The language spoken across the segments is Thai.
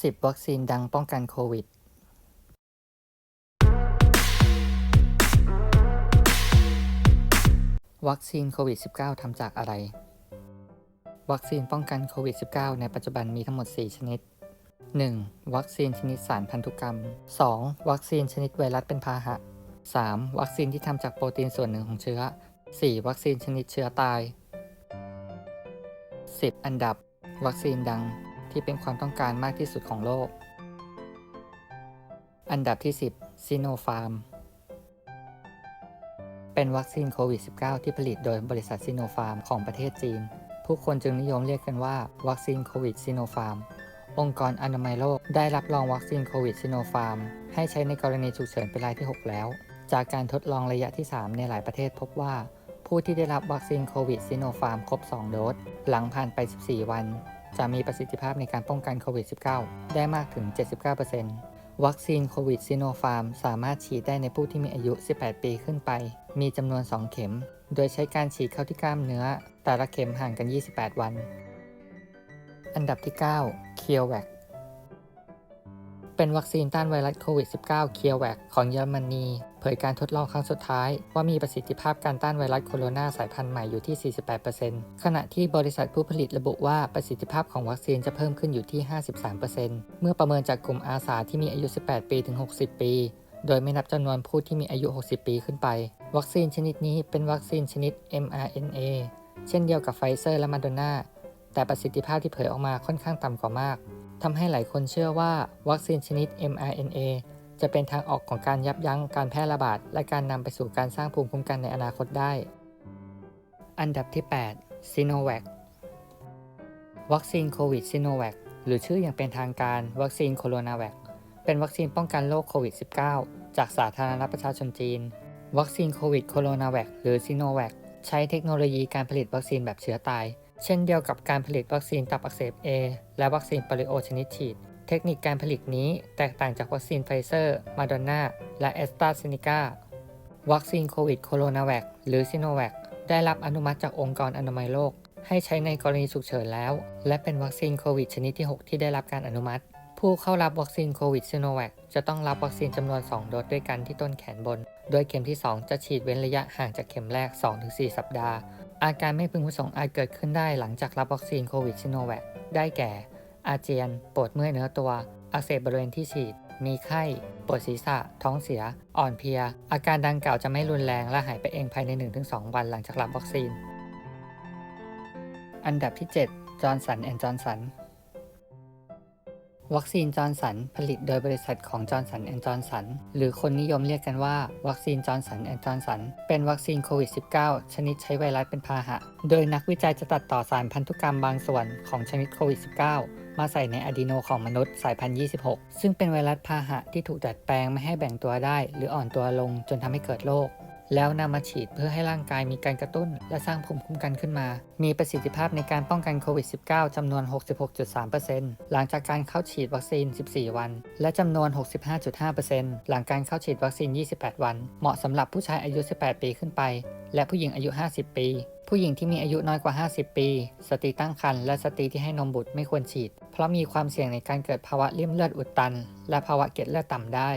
10 วัคซีนดังป้องกันโควิดวัคซีนโควิด -19 ทำจากอะไร วัคซีนป้องกันโควิด -19 ในปัจจุบันมีทั้งหมด 4 ชนิด 1. วัคซีนชนิดสารพันธุกรรม 2. วัคซีนชนิดไวรัสเป็นพาหะ 3. วัคซีนที่ทำจากโปรตีนส่วนหนึ่งของเชื้อ 4. วัคซีนชนิดเชื้อตาย 10 อันดับ วัคซีนดัง ที่เป็นความต้องการมากที่สุดของโลก อันดับที่ 10ซีโนฟาร์ม เป็นวัคซีนโควิด -19 ที่ผลิตโดยบริษัทซีโนฟาร์มของประเทศจีน ผู้คนจึงนิยมเรียกกันว่า วัคซีนโควิดซีโนฟาร์ม องค์กรอนามัยโลกได้รับรองวัคซีนโควิดซีโนฟาร์มให้ใช้ในกรณีฉุกเฉินเป็นรายที่ 6 แล้ว จากการทดลองระยะที่ 3 ในหลายประเทศพบว่าผู้ที่ได้รับวัคซีนโควิดซีโนฟาร์มครบ 2 โดส หลังผ่านไป 14 วัน จะมีประสิทธิภาพในการป้องกันโควิด -19 ได้มากถึง 79%วัคซีนโควิดซีโนฟาร์มสามารถฉีดได้ในผู้ที่มีอายุ 18 ปีขึ้นไป มีจำนวน 2 เข็ม โดยใช้การฉีดเข้าที่กล้ามเนื้อ แต่ละเข็มห่างกัน 28 วัน อันดับที่ 9 c u r e v a c เป็นวัคซีนต้านไวรัสโควิด -19 c u r e v a c ของเยอรมนี เผยการทดลองครั้งสุดท้าย ว่ามีประสิทธิภาพการต้านไวรัสโคโรนาสายพันธุ์ใหม่อยู่ที่ 48%ขณะที่บริษัทผู้ผลิตระบุว่าประสิทธิภาพของวัคซีนจะเพิ่มขึ้นอยู่ที่ 53%เมื่อประเมินจากกลุ่มอาสาที่มีอายุ 18 ปีถึง 60 ปี โดยไม่นับจำนวนผู้ที่มีอายุ 60 ปีขึ้นไป วัคซีนชนิดนี้เป็นวัคซีนชนิด mRNA เช่นเดียวกับไฟเซอร์และมาโดนาแต่ประสิทธิภาพที่เผยออกมาค่อนข้างต่ำกว่ามากทำให้หลายคนเชื่อว่าวัคซีนชนิด mRNA จะเป็นทางออกของการยับยั้งการแพร่ระบาด และการนำไปสู่การสร้างภูมิคุ้มกันในอนาคตได้ อันดับที่8 s i n o v a c วัคซีนโควิด s i n o v a c หรือชื่ออย่างเป็นทางการวัคซีนโคโรนาแวคเป็นวัคซีนป้องกันโรคโควิด -19 จากสาธารณรัฐประชาชนจีน วัคซีนโควิดโคโรนาแวคหรือ s i n o v a c ใช้เทคโนโลยีการผลิตวัคซีนแบบเชื้อตาย เช่นเดียวกับการผลิตวัคซีนตับอักเสบ A และวัคซีนปลิโอชนิดฉีด เทคนิคการผลิตนี้แตกต่างจากวัคซีนไฟเซอร์ มาดอนนาและแอสตราเซเนกาวัคซีนโควิดโคโรนาแวคหรือซิโนแวคได้รับอนุมัติจากองค์กรอนามัยโลก ให้ใช้ในกรณีฉุกเฉินแล้ว และเป็นวัคซีนโควิดชนิดที่ 6 ที่ได้รับการอนุมัติ ผู้เข้ารับวัคซีนโควิดซิโนแวคจะต้องรับวัคซีนจำนวน 2 โดสด้วยกันที่ต้นแขนบน โดยเข็มที่ 2 จะฉีดเว้นระยะห่างจากเข็มแรก 2-4 สัปดาห์ อาการไม่พึงประสงค์อาจเกิดขึ้นได้หลังจากรับวัคซีนโควิดซิโนแวคได้แก่ อาเจียน ปวดเมื่อยเนื้อตัว อักเสบบริเวณที่ฉีด มีไข้ ปวดศีรษะ ท้องเสีย อ่อนเพลีย อาการดังกล่าวจะไม่รุนแรงและหายไปเองภายใน 1-2 วันหลังจากรับวัคซีน อันดับที่ 7 จอร์นสันแอนด์จอร์นสัน วัคซีนจอร์นสันผลิตโดยบริษัทของจอร์นสันแอนด์จอร์นสันหรือคนนิยมเรียกกันว่าวัคซีนจอร์นสันแอนด์จอร์นสันเป็นวัคซีนโควิด -19 ชนิดใช้ไวรัสเป็นพาหะ โดยนักวิจัยจะตัดต่อสารพันธุกรรมบางส่วนของชนิดโควิด -19 มาใส่ในอะดีโนของมนุษย์สายพันธุ์ 26 ซึ่งเป็นไวรัสพาหะที่ถูกดัดแปลงไม่ให้แบ่งตัวได้ หรืออ่อนตัวลงจนทำให้เกิดโรค แล้วนำมาฉีดเพื่อให้ร่างกายมีการกระตุ้น และสร้างภูมิคุ้มกันขึ้นมา มีประสิทธิภาพในการป้องกันโควิด -19 จำนวน 66.3%หลังจากการเข้าฉีดวัคซีน 14 วัน และจำนวน 65.5%หลังการเข้าฉีดวัคซีน 28 วัน เหมาะสำหรับผู้ชายอายุ 18 ปีขึ้นไป และผู้หญิงอายุ 50 ปี ผู้หญิงที่มีอายุน้อยกว่า 50 ปี สตรีตั้งครรภ์และสตรีที่ให้นมบุตรไม่ควรฉีด เพราะมีความเสี่ยงในการเกิดภาวะริ่มเลือดอุดตัน และภาวะเกล็ดเลือดต่ำได้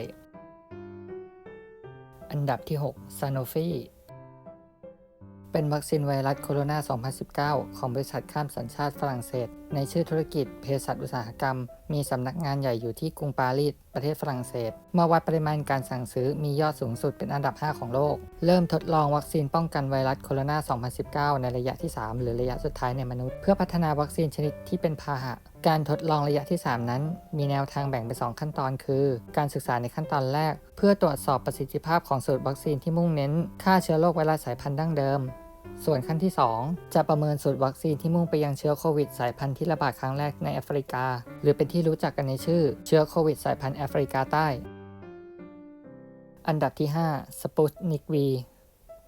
อันดับที่ 6 Sanofi เป็นวัคซีนไวรัสโคโรนา 2019 ของบริษัทข้ามสัญชาติฝรั่งเศส ในชื่อธุรกิจเภสัชอุตสาหกรรม มีสำนักงานใหญ่อยู่ที่กรุงปารีสประเทศฝรั่งเศส เมื่อวัดปริมาณการสั่งซื้อมียอดสูงสุดเป็นอันดับ 5 ของโลก เริ่มทดลองวัคซีนป้องกันไวรัสโคโรนา 2019 ในระยะที่ 3 หรือระยะสุดท้ายในมนุษย์ เพื่อพัฒนาวัคซีนชนิดที่เป็นพาหะ การทดลองระยะที่ 3 นั้น มีแนวทางแบ่งเป็น 2 ขั้นตอนคือ การศึกษาในขั้นตอนแรก เพื่อตรวจสอบประสิทธิภาพของสูตรวัคซีนที่มุ่งเน้นฆ่าเชื้อโรคไวรัสสายพันธุ์ดั้งเดิม ส่วนขั้นที่ 2 จะประเมินสูตรวัคซีนที่มุ่งไปยังเชื้อโควิดสายพันธุ์ที่ระบาดครั้งแรกในแอฟริกา หรือเป็นที่รู้จักกันในชื่อเชื้อโควิดสายพันธุ์แอฟริกาใต้ อันดับที่ 5 สปุตนิกวี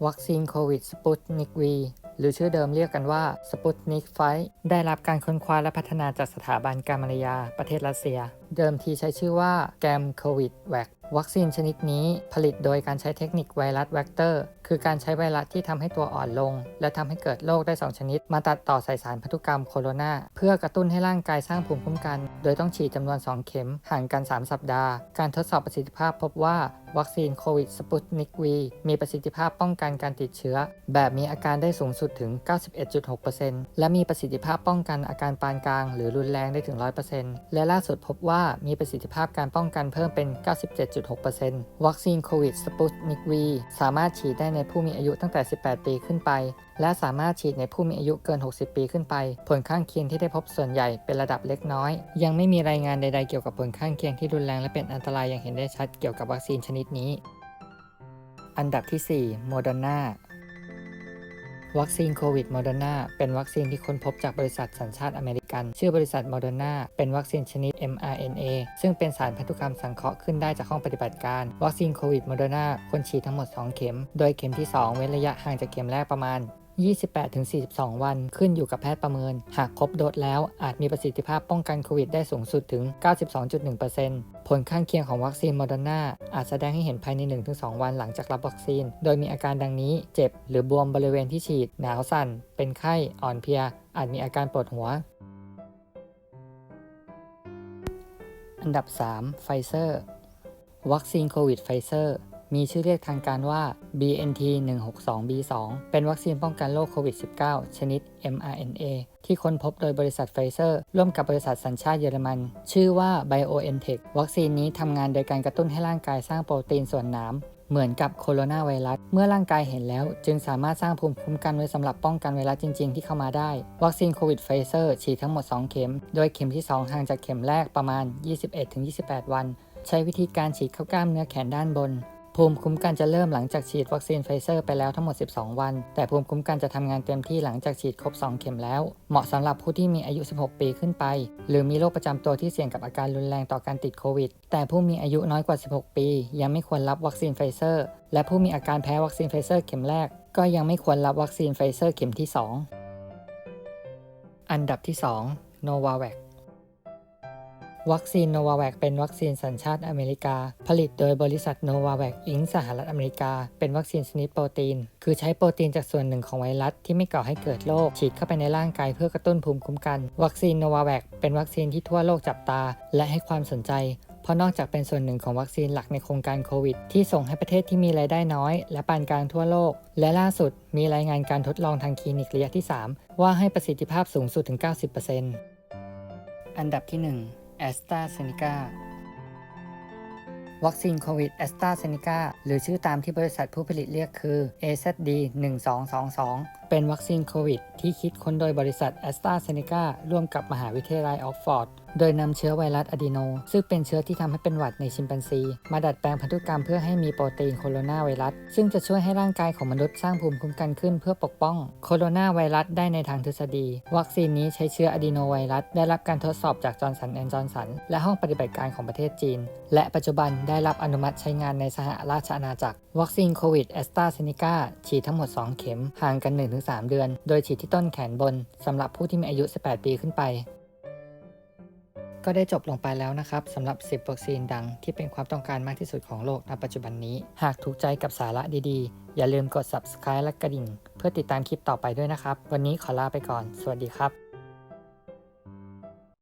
วัคซีนโควิดสปุตนิกวีหรือชื่อเดิมเรียกกันว่าสปุตนิกไฟได้รับการค้นคว้าและพัฒนาจากสถาบันการมารยา ประเทศรัสเซีย เดิมทีใช้ชื่อว่าแกมโควิดแวควัคซีนชนิดนี้ผลิตโดยการใช้เทคนิคไวรัสแวคเตอร์ คือการใช้ไวรัสที่ทำให้ตัวอ่อนลง และทำให้เกิดโรคได้ 2 ชนิด มาตัดต่อใส่สารพันธุกรรมโคโรนาเพื่อกระตุ้นให้ร่างกายสร้างภูมิคุ้มกัน โดยต้องฉีดจำนวน 2 เข็ม ห่างกัน 3 สัปดาห์ การทดสอบประสิทธิภาพพบว่าวัคซีนโควิดสปุตนิกวีมีประสิทธิภาพป้องกันการติดเชื้อ แบบมีอาการได้สูงสุดถึง 91.6%และมีประสิทธิภาพป้องกันอาการปานกลาง หรือรุนแรงได้ถึง 100%และล่าสุดพบว่ามีประสิทธิภาพการป้องกันเพิ่มเป็น97.6%วัคซีนโควิดสปุตนิกวีสามารถฉีดได้ในผู้มีอายุตั้งแต่ 18 ปีขึ้นไป และสามารถฉีดในผู้มีอายุเกิน 60 ปีขึ้นไป ผลข้างเคียงที่ได้พบส่วนใหญ่เป็นระดับเล็กน้อย ยังไม่มีรายงานใดๆเกี่ยวกับผลข้างเคียงที่รุนแรงและเป็นอันตรายอย่างเห็นได้ชัดเกี่ยวกับวัคซีนชนิดนี้ อันดับที่4โมเดอร์นา วัคซีนโควิดโมเดอร์นาเป็นวัคซีนที่ค้นพบจากบริษัทสัญชาติอเมริกัน ชื่อบริษัทโมเดอร์นาเป็นวัคซีนชนิด mRNA ซึ่งเป็นสารพันธุกรรมสังเคราะห์ขึ้นได้จากห้องปฏิบัติการ วัคซีนโควิดโมเดอร์นาควรฉีดทั้งหมด 2 เข็ม โดยเข็มที่ 2 เว้นระยะห่างจากเข็มแรกประมาณ 28-42 วัน ขึ้นอยู่กับแพทย์ประเมิน หากครบโดสแล้วอาจมีประสิทธิภาพป้องกันโควิดได้สูงสุดถึง 92.1%ผลข้างเคียงของวัคซีนโมเดอร์นาอาจแสดงให้เห็นภายใน 1-2 วันหลังจากรับวัคซีน โดยมีอาการดังนี้ เจ็บ หรือบวมบริเวณที่ฉีด หนาวสั่น เป็นไข้ อ่อนเพลีย อาจมีอาการปวดหัว อันดับ 3 ไฟเซอร์ วัคซีนโควิดไฟเซอร์ มีชื่อเรียกทางการว่า BNT 162 B2 เป็นวัคซีนป้องกันโรคโควิด -19 ชนิด mRNA ที่ค้นพบโดยบริษัทไฟเซอร์ ร่วมกับบริษัทสัญชาติเยอรมัน ชื่อว่า BioNTech วัคซีนนี้ทำงานโดยการกระตุ้นให้ร่างกายสร้างโปรตีนส่วนหนามเหมือนกับโคโรนาไวรัส เมื่อร่างกายเห็นแล้ว จึงสามารถสร้างภูมิคุ้มกันไว้สำหรับป้องกันไวรัสจริง ๆ ที่เข้ามาได้ วัคซีนโควิดไฟเซอร์ฉีดทั้งหมด 2 เข็ม โดยเข็มที่ 2 ห่างจากเข็มแรกประมาณ 21-28 วัน ใช้วิธีการฉีดเข้ากล้ามเนื้อแขนด้านบน ภูมิคุ้มกันจะเริ่มหลังจากฉีดวัคซีนไฟเซอร์ไปแล้วทั้งหมด 12 วัน แต่ภูมิคุ้มกันจะทำงานเต็มที่หลังจากฉีดครบ 2 เข็มแล้ว เหมาะสำหรับผู้ที่มีอายุ 16 ปีขึ้นไป หรือมีโรคประจำตัวที่เสี่ยงกับอาการรุนแรงต่อการติดโควิด แต่ผู้มีอายุน้อยกว่า 16 ปี ยังไม่ควรรับวัคซีนไฟเซอร์ และผู้มีอาการแพ้วัคซีนไฟเซอร์เข็มแรก ก็ยังไม่ควรรับวัคซีนไฟเซอร์เข็มที่ 2 อันดับที่ 2 n o v a v a x วัคซีนโนวาแวคเป็นวัคซีนสัญชาติอเมริกา ผลิตโดยบริษัทโนวาแวคอิงสหรัฐอเมริกา เป็นวัคซีนชนิดโปรตีน คือใช้โปรตีนจากส่วนหนึ่งของไวรัสที่ไม่ก่อให้เกิดโรคฉีดเข้าไปในร่างกายเพื่อกระตุ้นภูมิคุ้มกัน วัคซีนโนวาแวคเป็นวัคซีนที่ทั่วโลกจับตา และให้ความสนใจเพราะนอกจากเป็นส่วนหนึ่งของวัคซีนหลักในโครงการโควิด ที่ส่งให้ประเทศที่มีรายได้น้อย และปานกลางทั่วโลก และล่าสุดมีรายงานการทดลองทางคลินิกระยะที่ 3 ว่าให้ประสิทธิภาพสูงสุดถึง 90%อันดับที่ 1 แอสตราเซเนกาวัคซีนโควิดแอสตราเซเนกาหรือชื่อตามที่บริษัทผู้ผลิตเรียกคือ AZD 1222 เป็นวัคซีนโควิดที่คิดค้นโดยบริษัทแอสตราเซเนการ่วมกับมหาวิทยาลัยออกฟอร์ด โดยนำเชื้อไวรัสอะดีโน ซึ่งเป็นเชื้อที่ทำให้เป็นหวัดในชิมแปนซี มาดัดแปลงพันธุกรรมเพื่อให้มีโปรตีนโคโรนาไวรัส ซึ่งจะช่วยให้ร่างกายของมนุษย์สร้างภูมิคุ้มกันขึ้นเพื่อปกป้องโคโรนาไวรัสได้ในทางทฤษฎี วัคซีนนี้ใช้เชื้ออะดีโนไวรัส ได้รับการทดสอบจากจอร์นสันแอนด์จอร์นสันและห้องปฏิบัติการของประเทศจีน และปัจจุบันได้รับอนุมัติใช้งานในสหราชอาณาจักร วัคซีนโควิดแอสตราเซเนกาฉีดทั้งหมด 2 เข็มห่างกัน 1-3 เดือน โดยฉีดที่ต้นแขนบนสำหรับผู้ที่มีอายุ 18 ปีขึ้นไป ก็ได้จบลงไปแล้วนะครับสำหรับ 10 วัคซีนดังที่เป็นความต้องการมากที่สุดของโลกณปัจจุบันนี้ หากถูกใจกับสาระดีๆ อย่าลืมกด subscribe และกระดิ่ง เพื่อติดตามคลิปต่อไปด้วยนะครับ วันนี้ขอลาไปก่อน สวัสดีครับ